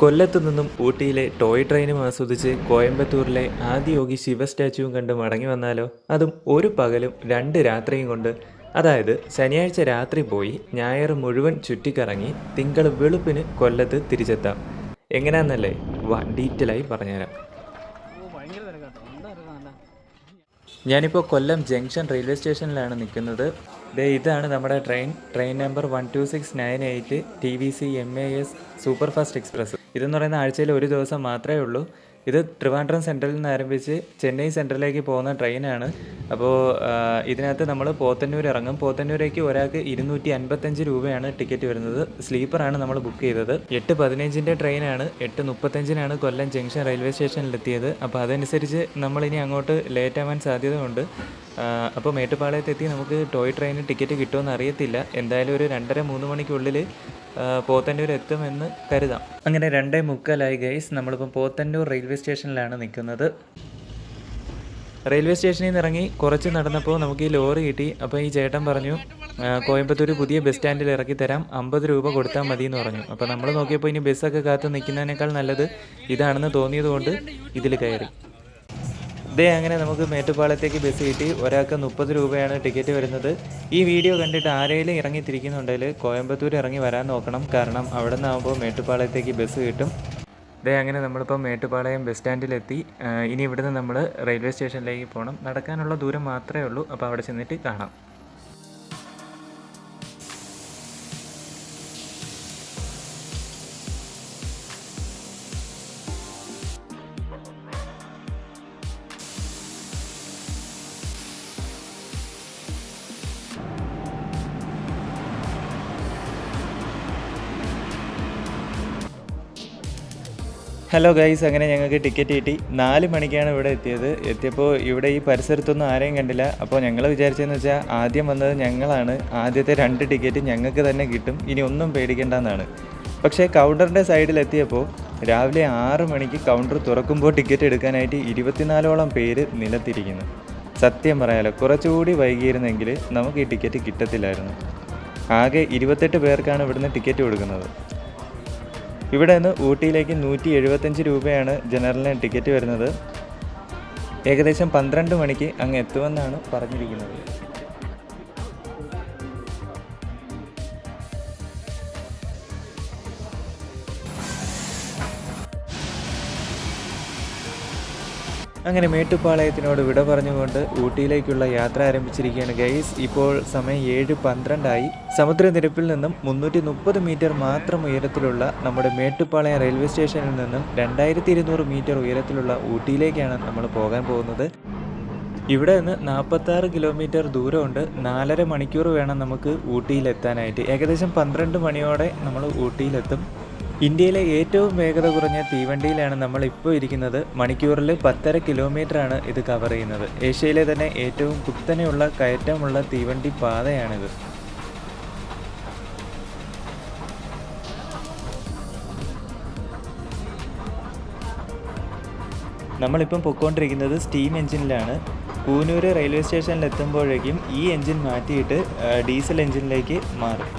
കൊല്ലത്തു നിന്നും ഊട്ടിയിലെ ടോയ് ട്രെയിനും ആസ്വദിച്ച് കോയമ്പത്തൂരിലെ ആദിയോഗി ശിവ സ്റ്റാച്യുവും കണ്ട് മടങ്ങി വന്നാലോ? അതും ഒരു പകലും രണ്ട് രാത്രിയും കൊണ്ട്. അതായത് ശനിയാഴ്ച രാത്രി പോയി ഞായർ മുഴുവൻ ചുറ്റിക്കറങ്ങി തിങ്കൾ വെളുപ്പിന് കൊല്ലത്ത് തിരിച്ചെത്താം. എങ്ങനെയാണെന്നല്ലേ വാ ഡീറ്റെയിൽ ആയി പറഞ്ഞുതരാം. ഞാനിപ്പോൾ കൊല്ലം ജംഗ്ഷൻ റെയിൽവേ സ്റ്റേഷനിലാണ് നിൽക്കുന്നത്. ദേ ഇതാണ് നമ്മുടെ train. Train number one two six nine eight T V C M A S super fast express. ഇതെന്ന് പറയുന്ന ആഴ്ചയിൽ ഒരു ദിവസം മാത്രമേ ഉള്ളൂ. ഇത് ട്രിവാൻഡ്രം സെൻട്രലിൽ നിന്ന് ആരംഭിച്ച് ചെന്നൈ സെൻട്രലിലേക്ക് പോകുന്ന ട്രെയിനാണ്. അപ്പോൾ ഇതിനകത്ത് നമ്മൾ പോത്തന്നൂർ ഇറങ്ങും. പോത്തന്നൂരേക്ക് ഒരാൾക്ക് ഇരുന്നൂറ്റി അൻപത്തഞ്ച് രൂപയാണ് ടിക്കറ്റ് വരുന്നത്. സ്ലീപ്പറാണ് നമ്മൾ ബുക്ക് ചെയ്തത്. എട്ട് പതിനഞ്ചിന്റെ ട്രെയിനാണ്. എട്ട് മുപ്പത്തഞ്ചിനാണ് കൊല്ലം ജംഗ്ഷൻ റെയിൽവേ സ്റ്റേഷനിലെത്തിയത്. അപ്പോൾ അതനുസരിച്ച് നമ്മളിനി അങ്ങോട്ട് ലേറ്റ് ആവാൻ സാധ്യതയുണ്ട്. അപ്പോൾ മേട്ടുപ്പാളയത്തെത്തി നമുക്ക് ടോയ് ട്രെയിനിന് ടിക്കറ്റ് കിട്ടുമെന്ന് അറിയത്തില്ല. എന്തായാലും ഒരു രണ്ടര മൂന്ന് മണിക്കുള്ളിൽ പോത്തന്നൂർ എത്തുമെന്ന് കരുതാം. അങ്ങനെ രണ്ടേ മുക്കാലായി ഗൈസ് നമ്മളിപ്പോൾ പോത്തന്നൂർ റെയിൽവേ സ്റ്റേഷനിലാണ് നിൽക്കുന്നത്. റെയിൽവേ സ്റ്റേഷനിൽ നിന്ന് ഇറങ്ങി കുറച്ച് നടന്നപ്പോൾ നമുക്ക് ഈ ലോറി കിട്ടി. അപ്പോൾ ഈ ചേട്ടൻ പറഞ്ഞു കോയമ്പത്തൂർ പുതിയ ബസ് സ്റ്റാൻഡിൽ ഇറക്കി തരാം. അമ്പത് രൂപ കൊടുത്താൽ മതി എന്ന് പറഞ്ഞു. അപ്പോൾ നമ്മൾ നോക്കിയപ്പോൾ ഇനി ബസ്സൊക്കെ കാത്ത് നിൽക്കുന്നതിനേക്കാൾ നല്ലത് ഇതാണെന്ന് തോന്നിയതുകൊണ്ട് ഇതിൽ കയറി. ദേ അങ്ങനെ നമുക്ക് മേട്ടുപ്പാളത്തേക്ക് ബസ് കിട്ടി. ഒരാൾക്ക് മുപ്പത് രൂപയാണ് ടിക്കറ്റ് വരുന്നത്. ഈ വീഡിയോ കണ്ടിട്ട് ആരെങ്കിലും ഇറങ്ങി തിരിക്കുന്നുണ്ടെങ്കിൽ കോയമ്പത്തൂർ ഇറങ്ങി വരാൻ നോക്കണം. കാരണം അവിടെ നിന്നാകുമ്പോൾ മേട്ടുപ്പാളയത്തേക്ക് ബസ് കിട്ടും. ദേ അങ്ങനെ നമ്മളിപ്പോൾ മേട്ടുപ്പാളയം ബസ് സ്റ്റാൻഡിലെത്തി. ഇനി ഇവിടുന്ന് നമ്മൾ റെയിൽവേ സ്റ്റേഷനിലേക്ക് പോകണം. നടക്കാനുള്ള ദൂരം മാത്രമേ ഉള്ളൂ. അപ്പോൾ അവിടെ ചെന്നിട്ട് കാണാം. ഹലോ ഗൈസ് അങ്ങനെ ഞങ്ങൾക്ക് ടിക്കറ്റ് കിട്ടി. നാല് മണിക്കാണ് ഇവിടെ എത്തിയത്. എത്തിയപ്പോൾ ഇവിടെ ഈ പരിസരത്തൊന്നും ആരെയും കണ്ടില്ല. അപ്പോൾ ഞങ്ങൾ വിചാരിച്ചതെന്ന് വെച്ചാൽ ആദ്യം വന്നത് ഞങ്ങളാണ്. ആദ്യത്തെ രണ്ട് ടിക്കറ്റ് ഞങ്ങൾക്ക് തന്നെ കിട്ടും. ഇനി ഒന്നും പേടിക്കേണ്ടെന്നാണ്. പക്ഷേ കൗണ്ടറിന്റെ സൈഡിൽ എത്തിയപ്പോൾ രാവിലെ ആറ് മണിക്ക് കൗണ്ടർ തുറക്കുമ്പോൾ ടിക്കറ്റ് എടുക്കാനായിട്ട് ഇരുപത്തിനാലോളം പേര് നിലത്തിരിക്കുന്നു. സത്യം പറയാലോ കുറച്ചുകൂടി വൈകിയിരുന്നെങ്കിൽ നമുക്ക് ഈ ടിക്കറ്റ് കിട്ടത്തില്ലായിരുന്നു. ആകെ ഇരുപത്തെട്ട് പേർക്കാണ് ഇവിടുന്ന് ടിക്കറ്റ് കൊടുക്കുന്നത്. ഇവിടെ നിന്ന് ഊട്ടിയിലേക്ക് നൂറ്റി എഴുപത്തഞ്ച് രൂപയാണ് ജനറലിന് ടിക്കറ്റ് വരുന്നത്. ഏകദേശം പന്ത്രണ്ട് മണിക്ക് അങ്ങ് എത്തുമെന്നാണ് പറഞ്ഞിരിക്കുന്നത്. അങ്ങനെ മേട്ടുപ്പാളയത്തിനോട് വിട പറഞ്ഞുകൊണ്ട് ഊട്ടിയിലേക്കുള്ള യാത്ര ആരംഭിച്ചിരിക്കുകയാണ് ഗൈസ് ഇപ്പോൾ സമയം ഏഴ് പന്ത്രണ്ടായി. സമുദ്രനിരപ്പിൽ നിന്നും മുന്നൂറ്റി മുപ്പത് മീറ്റർ മാത്രം ഉയരത്തിലുള്ള നമ്മുടെ മേട്ടുപ്പാളയം റെയിൽവേ സ്റ്റേഷനിൽ നിന്നും രണ്ടായിരത്തി ഇരുന്നൂറ് മീറ്റർ ഉയരത്തിലുള്ള ഊട്ടിയിലേക്കാണ് നമ്മൾ പോകാൻ പോകുന്നത്. ഇവിടെ നിന്ന് നാൽപ്പത്താറ് കിലോമീറ്റർ ദൂരമുണ്ട്. നാലര മണിക്കൂർ വേണം നമുക്ക് ഊട്ടിയിലെത്താനായിട്ട്. ഏകദേശം പന്ത്രണ്ട് മണിയോടെ നമ്മൾ ഊട്ടിയിലെത്തും. ഇന്ത്യയിലെ ഏറ്റവും വേഗത കുറഞ്ഞ തീവണ്ടിയിലാണ് നമ്മൾ ഇപ്പോൾ ഇരിക്കുന്നത്. മണിക്കൂറിൽ പത്തര കിലോമീറ്ററാണ് ഇത് കവർ ചെയ്യുന്നത്. ഏഷ്യയിലെ തന്നെ ഏറ്റവും കുത്തനെയുള്ള കയറ്റമുള്ള തീവണ്ടി പാതയാണിത്. നമ്മളിപ്പം പൊയ്ക്കൊണ്ടിരിക്കുന്നത് സ്റ്റീം എഞ്ചിനിലാണ്. കൂനൂർ റെയിൽവേ സ്റ്റേഷനിൽ എത്തുമ്പോഴേക്കും ഈ എഞ്ചിൻ മാറ്റിയിട്ട് ഡീസൽ എഞ്ചിനിലേക്ക് മാറും.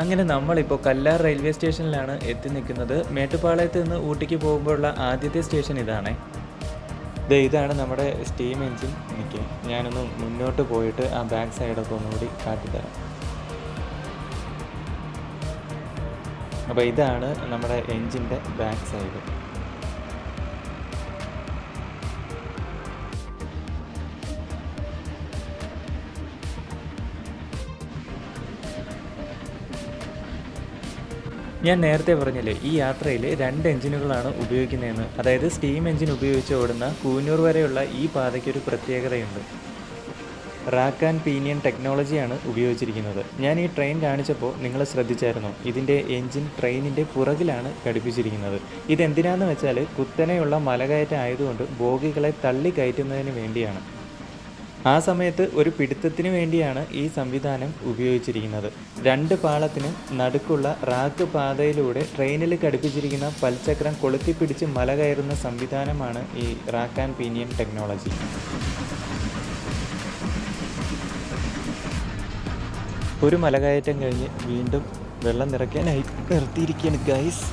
അങ്ങനെ നമ്മളിപ്പോൾ കല്ലാർ റെയിൽവേ സ്റ്റേഷനിലാണ് എത്തി നിൽക്കുന്നത്. മേട്ടുപ്പാളയത്ത് നിന്ന് ഊട്ടിക്ക് പോകുമ്പോഴുള്ള ആദ്യത്തെ സ്റ്റേഷൻ ഇതാണ്. ദേ ഇതാണ് നമ്മുടെ സ്റ്റീം എഞ്ചിൻ. എനിക്ക് ഞാനൊന്ന് മുന്നോട്ട് പോയിട്ട് ആ ബാക്ക് സൈഡൊക്കെ ഒന്നുകൂടി കാട്ടിത്തരാം. അപ്പോൾ ഇതാണ് നമ്മുടെ എഞ്ചിന്റെ ബാക്ക് സൈഡ്. ഞാൻ നേരത്തെ പറഞ്ഞില്ലേ ഈ യാത്രയിൽ രണ്ട് എഞ്ചിനുകളാണ് ഉപയോഗിക്കുന്നതെന്ന്. അതായത് സ്റ്റീം എഞ്ചിൻ ഉപയോഗിച്ച് ഓടുന്ന കൂനൂർ വരെയുള്ള ഈ പാതയ്ക്ക് ഒരു പ്രത്യേകതയുണ്ട്. റാക്ക് ആൻഡ് പീനിയൻ ടെക്നോളജിയാണ് ഉപയോഗിച്ചിരിക്കുന്നത്. ഞാൻ ഈ ട്രെയിൻ കാണിച്ചപ്പോൾ നിങ്ങൾ ശ്രദ്ധിച്ചായിരുന്നു. ഇതിന്റെ എഞ്ചിൻ ട്രെയിനിന്റെ പുറകിലാണ് ഘടിപ്പിച്ചിരിക്കുന്നത്. ഇതെന്തിനാന്ന് വെച്ചാൽ കുത്തനെയുള്ള മലകയറ്റം ആയതുകൊണ്ട് ബോഗികളെ തള്ളി കയറ്റുന്നതിന് വേണ്ടിയാണ്. ആ സമയത്ത് ഒരു പിടുത്തത്തിന് വേണ്ടിയാണ് ഈ സംവിധാനം ഉപയോഗിച്ചിരിക്കുന്നത്. രണ്ട് പാളത്തിനും നടുക്കുള്ള റാക്ക് പാതയിലൂടെ ട്രെയിനിൽ ഘടിപ്പിച്ചിരിക്കുന്ന പൽചക്രം കൊളുത്തിപ്പിടിച്ച് മല കയറുന്ന സംവിധാനമാണ് ഈ റാക്ക് ആൻഡ് പീനിയൻ ടെക്നോളജി. ഒരു മലകയറ്റം കഴിഞ്ഞ് വീണ്ടും വെള്ളം നിറയ്ക്കാനായി നിർത്തിയിരിക്കുകയാണ് ഗൈസ്.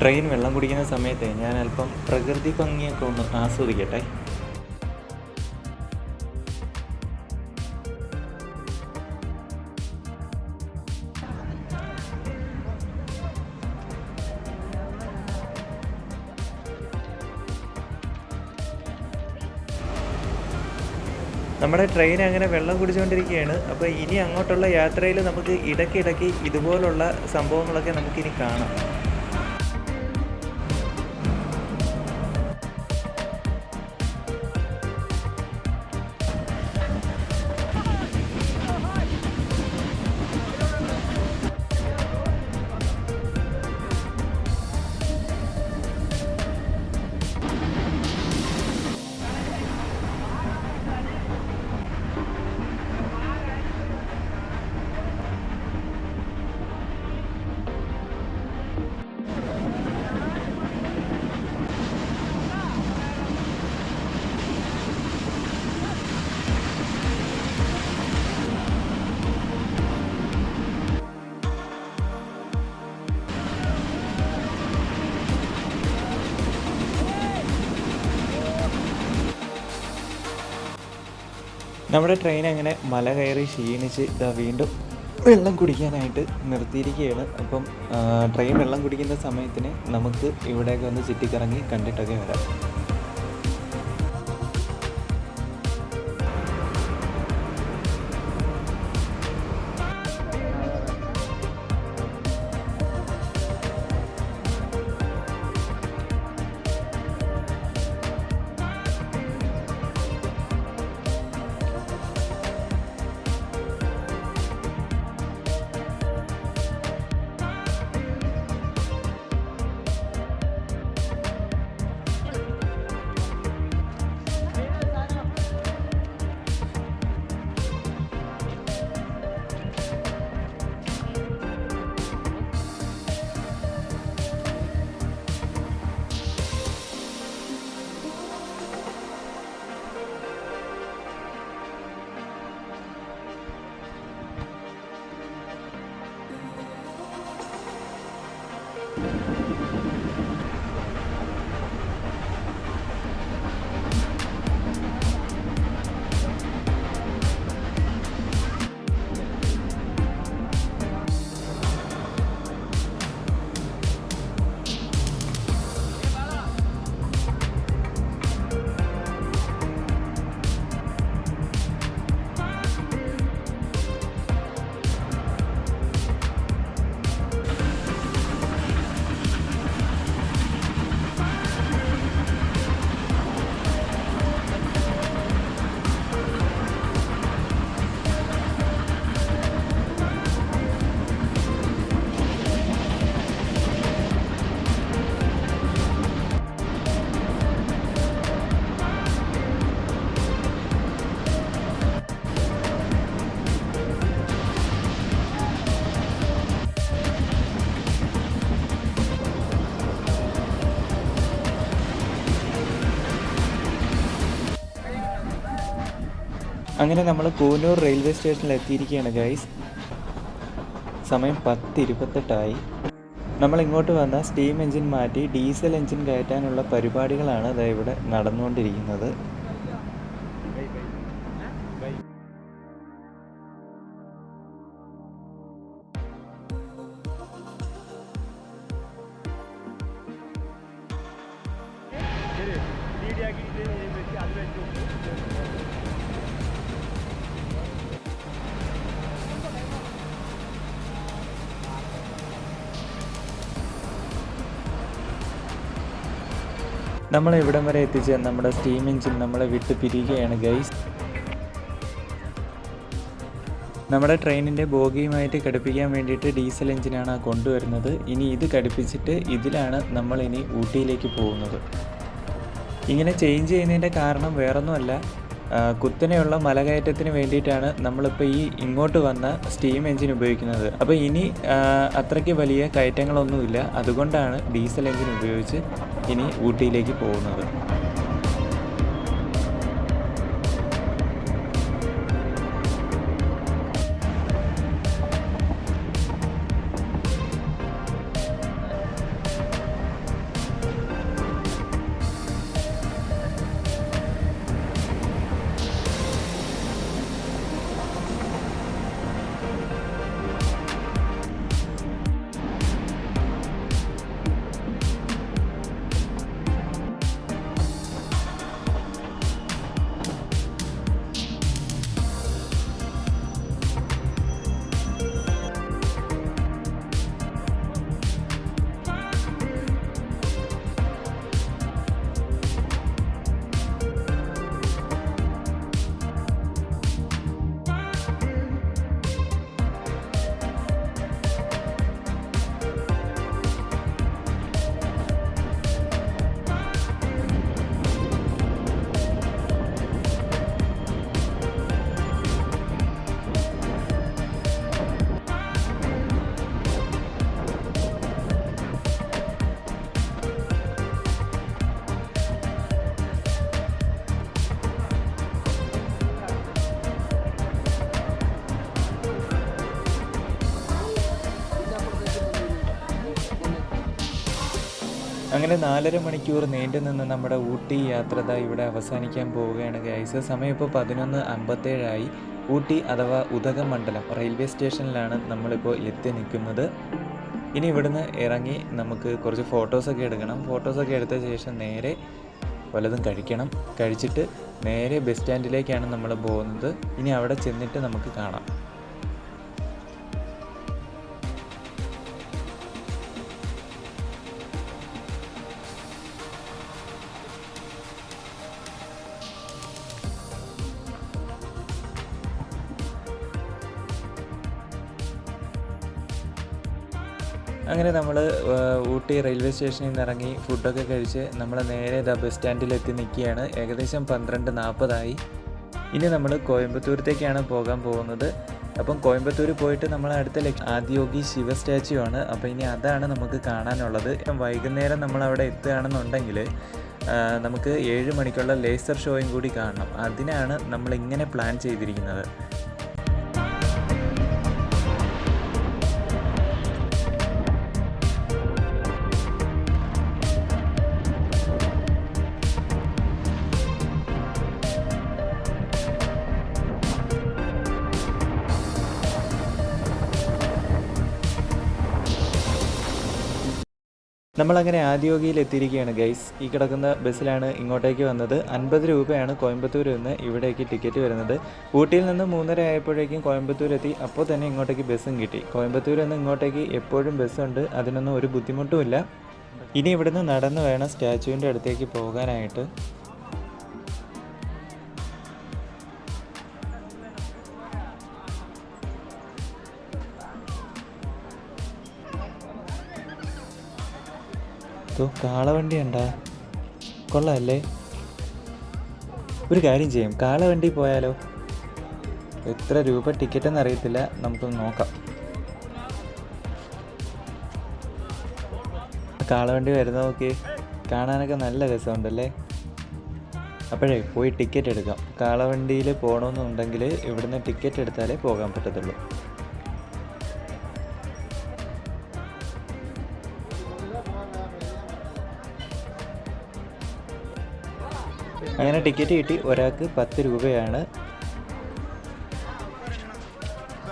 ട്രെയിൻ വെള്ളം കുടിക്കുന്ന സമയത്ത് ഞാൻ അല്പം പ്രകൃതി ഭംഗിയൊക്കെ ഒന്ന് ആസ്വദിക്കട്ടെ. നമ്മുടെ ട്രെയിൻ അങ്ങനെ വെള്ളം കുടിച്ചുകൊണ്ടിരിക്കുകയാണ്. അപ്പോൾ ഇനി അങ്ങോട്ടുള്ള യാത്രയിൽ നമുക്ക് ഇടയ്ക്കിടയ്ക്ക് ഇതുപോലുള്ള സംഭവങ്ങളൊക്കെ നമുക്കിനി കാണാം. നമ്മുടെ ട്രെയിൻ അങ്ങനെ മല കയറി ക്ഷീണിച്ച് ഇതാ വീണ്ടും വെള്ളം കുടിക്കാനായിട്ട് നിർത്തിയിരിക്കുകയാണ്. അപ്പം ട്രെയിൻ വെള്ളം കുടിക്കുന്ന സമയത്തിന് നമുക്ക് ഇവിടെയൊക്കെ ഒന്ന് ചുറ്റിക്കറങ്ങി കണ്ടിട്ടൊക്കെ വരാം. അങ്ങനെ നമ്മൾ കൂനൂർ റെയിൽവേ സ്റ്റേഷനിൽ എത്തിയിരിക്കുകയാണ് ഗൈസ് സമയം പത്ത് ഇരുപത്തെട്ടായി നമ്മൾ ഇങ്ങോട്ട് വന്ന സ്റ്റീം എഞ്ചിൻ മാറ്റി ഡീസൽ എഞ്ചിൻ കയറ്റാനുള്ള പരിപാടികളാണ് അതാ ഇവിടെ നടന്നുകൊണ്ടിരിക്കുന്നത്. നമ്മൾ ഇവിടം വരെ എത്തിച്ച നമ്മുടെ സ്റ്റീം എഞ്ചിൻ നമ്മളെ വിട്ട് പിരിയുകയാണ് ഗൈസ് നമ്മുടെ ട്രെയിനിന്റെ ബോഗിയുമായിട്ട് ഘടിപ്പിക്കാൻ വേണ്ടിയിട്ട് ഡീസൽ എഞ്ചിനാണ് കൊണ്ടുവരുന്നത്. ഇനി ഇത് ഘടിപ്പിച്ചിട്ട് ഇതിലാണ് നമ്മൾ ഇനി ഊട്ടിയിലേക്ക് പോകുന്നത്. ഇങ്ങനെ ചേഞ്ച് ചെയ്യുന്നതിന്റെ കാരണം വേറൊന്നുമല്ല. കുത്തനെയുള്ള മലകയറ്റത്തിന് വേണ്ടിയിട്ടാണ് നമ്മളിപ്പോൾ ഈ ഇങ്ങോട്ട് വന്ന സ്റ്റീം എഞ്ചിൻ ഉപയോഗിക്കുന്നത്. അപ്പോൾ ഇനി അത്രയ്ക്ക് വലിയ കയറ്റങ്ങളൊന്നുമില്ല. അതുകൊണ്ടാണ് ഡീസൽ എഞ്ചിൻ ഉപയോഗിച്ച് ഇനി ഊട്ടിയിലേക്ക് പോകുന്നത്. അങ്ങനെ നാലര മണിക്കൂർ നീണ്ടു നിന്ന് നമ്മുടെ ഊട്ടി യാത്ര ഇവിടെ അവസാനിക്കാൻ പോവുകയാണ് ഗൈസ് സമയം ഇപ്പോൾ പതിനൊന്ന് അമ്പത്തേഴായി. ഊട്ടി അഥവാ ഉദകമണ്ഡലം റെയിൽവേ സ്റ്റേഷനിലാണ് നമ്മളിപ്പോൾ എത്തി നിൽക്കുന്നത്. ഇനി ഇവിടുന്ന് ഇറങ്ങി നമുക്ക് കുറച്ച് ഫോട്ടോസൊക്കെ എടുക്കണം. ഫോട്ടോസൊക്കെ എടുത്ത ശേഷം നേരെ വല്ലതും കഴിക്കണം. കഴിച്ചിട്ട് നേരെ ബസ് സ്റ്റാൻഡിലേക്കാണ് നമ്മൾ പോകുന്നത്. ഇനി അവിടെ ചെന്നിട്ട് നമുക്ക് കാണാം. അങ്ങനെ നമ്മൾ ഊട്ടി റെയിൽവേ സ്റ്റേഷനിൽ നിന്ന് ഇറങ്ങി ഫുഡൊക്കെ കഴിച്ച് നമ്മൾ നേരെ ദ ബസ് സ്റ്റാൻഡിലെത്തി നിൽക്കുകയാണ്. ഏകദേശം പന്ത്രണ്ട് നാൽപ്പതായി. ഇനി നമ്മൾ കോയമ്പത്തൂരത്തേക്കാണ് പോകാൻ പോകുന്നത്. അപ്പം കോയമ്പത്തൂർ പോയിട്ട് നമ്മൾ അടുത്ത ആദിയോഗി ശിവ സ്റ്റാച്യു ആണ്. അപ്പോൾ ഇനി അതാണ് നമുക്ക് കാണാനുള്ളത്. വൈകുന്നേരം നമ്മൾ അവിടെ എത്തുകയാണെന്നുണ്ടെങ്കിൽ നമുക്ക് ഏഴ് മണിക്കുള്ള ലേസർ ഷോയും കൂടി കാണണം. അതിനാണ് നമ്മൾ ഇങ്ങനെ പ്ലാൻ ചെയ്തിരിക്കുന്നത്. നമ്മളങ്ങനെ ആദ്യോഗിയിൽ എത്തിയിരിക്കുകയാണ് ഗൈസ് ഈ കിടക്കുന്ന ബസ്സിലാണ് ഇങ്ങോട്ടേക്ക് വന്നത്. അൻപത് രൂപയാണ് കോയമ്പത്തൂർ നിന്ന് ഇവിടേക്ക് ടിക്കറ്റ് വരുന്നത്. ഊട്ടിയിൽ നിന്ന് മൂന്നര ആയപ്പോഴേക്കും കോയമ്പത്തൂർ എത്തി അപ്പോൾ തന്നെ ഇങ്ങോട്ടേക്ക് ബസ്സും കിട്ടി. കോയമ്പത്തൂർ നിന്ന് ഇങ്ങോട്ടേക്ക് എപ്പോഴും ബസ്സുണ്ട്. അതിനൊന്നും ഒരു ബുദ്ധിമുട്ടുമില്ല ഇനി ഇവിടുന്ന് നടന്ന് വേണം സ്റ്റാച്ചുവിന്റെ അടുത്തേക്ക് പോകാനായിട്ട്. തോ കാളവണ്ടി ഉണ്ടാ കൊള്ളാമല്ലേ ഒരു കാര്യം ചെയ്യാം കാളവണ്ടി പോയാലോ? എത്ര രൂപ ടിക്കറ്റ് എന്ന് അറിയത്തില്ല നമുക്കൊന്ന് നോക്കാം. കാളവണ്ടി വരുന്ന നോക്കി കാണാനൊക്കെ നല്ല രസമുണ്ടല്ലേ? അപ്പോഴേ പോയി ടിക്കറ്റ് എടുക്കാം. കാളവണ്ടിയിൽ പോകണമെന്നുണ്ടെങ്കിൽ ഇവിടുന്ന് ടിക്കറ്റ് എടുത്താലേ പോകാൻ പറ്റത്തുള്ളൂ. അങ്ങനെ ടിക്കറ്റ് കിട്ടി. ഒരാൾക്ക് പത്ത് രൂപയാണ്.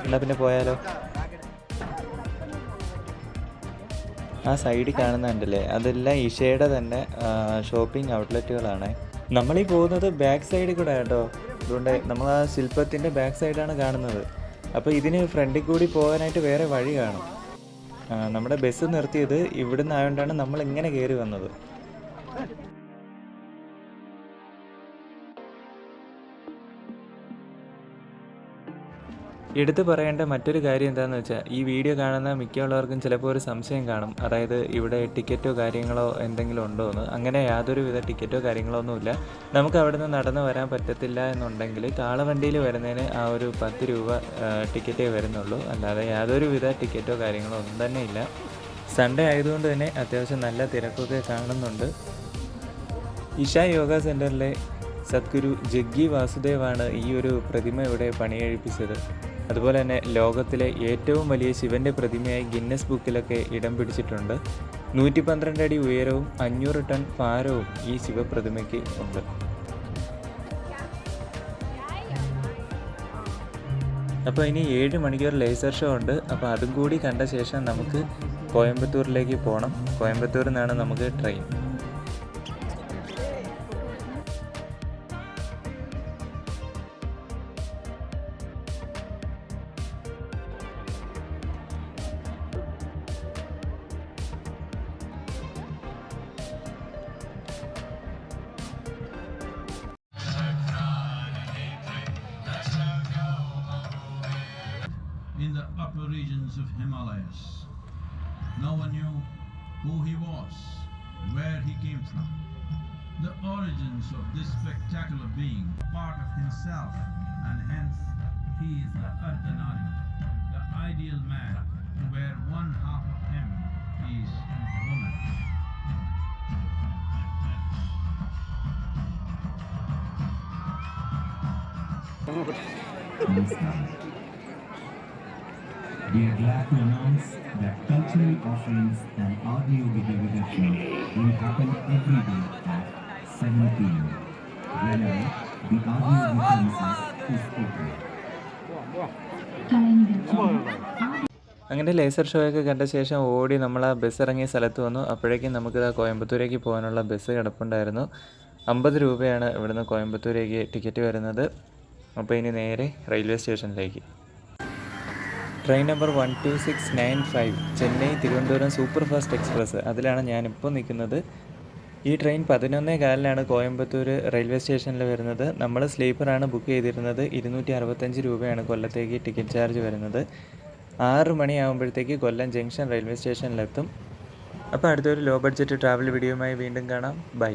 എന്നാ പിന്നെ പോയാലോ? ആ സൈഡിൽ കാണുന്നുണ്ടല്ലേ? അതെല്ലാം ഇഷയുടെ തന്നെ ഷോപ്പിംഗ് ഔട്ട്ലെറ്റുകളാണ് നമ്മളീ പോകുന്നത് ബാക്ക് സൈഡിൽ കൂടെ കേട്ടോ അതുകൊണ്ട് നമ്മൾ ആ ശില്പത്തിന്റെ ബാക്ക് സൈഡാണ് കാണുന്നത്. അപ്പോൾ ഇതിന് ഫ്രണ്ടിൽ കൂടി പോകാനായിട്ട് വേറെ വഴി കാണും. നമ്മുടെ ബസ് നിർത്തിയത് ഇവിടുന്ന് ആയതുകൊണ്ടാണ് നമ്മൾ ഇങ്ങനെ കയറി വന്നത്. എടുത്തു പറയേണ്ട മറ്റൊരു കാര്യം എന്താണെന്ന് വെച്ചാൽ ഈ വീഡിയോ കാണുന്ന മിക്കുള്ളവർക്കും ചിലപ്പോൾ ഒരു സംശയം കാണും. അതായത് ഇവിടെ ടിക്കറ്റോ കാര്യങ്ങളോ എന്തെങ്കിലും ഉണ്ടോ എന്ന് അങ്ങനെ യാതൊരു വിധ ടിക്കറ്റോ കാര്യങ്ങളോ ഒന്നുമില്ല. നമുക്ക് അവിടെ നിന്ന് നടന്നു വരാൻ പറ്റത്തില്ല എന്നുണ്ടെങ്കിൽ കാളവണ്ടിയിൽ വരുന്നതിന് ആ ഒരു പത്ത് രൂപ ടിക്കറ്റേ വരുന്നുള്ളൂ. അല്ലാതെ യാതൊരു വിധ ടിക്കറ്റോ കാര്യങ്ങളോ ഒന്നും തന്നെ ഇല്ല. സൺഡേ ആയതുകൊണ്ട് തന്നെ അത്യാവശ്യം നല്ല തിരക്കൊക്കെ കാണുന്നുണ്ട്. ഇഷ യോഗ സെന്ററിലെ സദ്ഗുരു ജഗ്ഗി വാസുദേവാണ് ഈ ഒരു പ്രതിമ ഇവിടെ പണിയെഴുപ്പിച്ചത് അതുപോലെ തന്നെ ലോകത്തിലെ ഏറ്റവും വലിയ ശിവന്റെ പ്രതിമയായി ഗിന്നസ് ബുക്കിലൊക്കെ ഇടം പിടിച്ചിട്ടുണ്ട്. നൂറ്റി പന്ത്രണ്ട് അടി ഉയരവും അഞ്ഞൂറ് ടൺ ഭാരവും ഈ ശിവപ്രതിമയ്ക്ക് ഉണ്ട്. അപ്പോൾ ഇനി ഏഴ് മണിക്കൂർ ലേസർ ഷോ ഉണ്ട്. അപ്പോൾ അതും കൂടി കണ്ട ശേഷം നമുക്ക് കോയമ്പത്തൂരിലേക്ക് പോകണം കോയമ്പത്തൂരിൽ നിന്നാണ് നമുക്ക് train regions of Himalayas. No one knew who he was, where he came from. The origins of this spectacular being, part of himself, and hence he is the Ardhanari, the ideal man, where one half of him is woman. We are glad to announce that cultural offerings and audio behavior show will happen every day at 7 p.m. whenever the audio premises is open. അങ്ങനെ laser ഷോയൊക്കെ കണ്ട ശേഷം ഓടി നമ്മൾ ആ bus ഇറങ്ങിയ സ്ഥലത്ത് വന്നു അപ്പോഴേക്കും നമുക്ക് ആ കോയമ്പത്തൂരേക്ക് പോകാനുള്ള ബസ് കിടപ്പുണ്ടായിരുന്നു അമ്പത് രൂപയാണ് ഇവിടുന്ന് കോയമ്പത്തൂരേക്ക് ടിക്കറ്റ് വരുന്നത് അപ്പോൾ ഇനി നേരെ റെയിൽവേ സ്റ്റേഷനിലേക്ക് train number one two six nine five Chennai Thiruvananthapuram super fast express അതിലാണ് ഞാനിപ്പോൾ നിൽക്കുന്നത്. ഈ ട്രെയിൻ പതിനൊന്നേ കാലിലാണ് കോയമ്പത്തൂർ റെയിൽവേ സ്റ്റേഷനിൽ വരുന്നത്. നമ്മൾ സ്ലീപ്പറാണ് ബുക്ക് ചെയ്തിരുന്നത്. ഇരുന്നൂറ്റി അറുപത്തഞ്ച് രൂപയാണ് കൊല്ലത്തേക്ക് ടിക്കറ്റ് ചാർജ് വരുന്നത്. ആറ് മണിയാകുമ്പോഴത്തേക്ക് കൊല്ലം ജംഗ്ഷൻ റെയിൽവേ സ്റ്റേഷനിലെത്തും. അപ്പോൾ അടുത്തൊരു ലോ ബഡ്ജറ്റ് ട്രാവൽ വീഡിയോയുമായി വീണ്ടും കാണാം. ബൈ.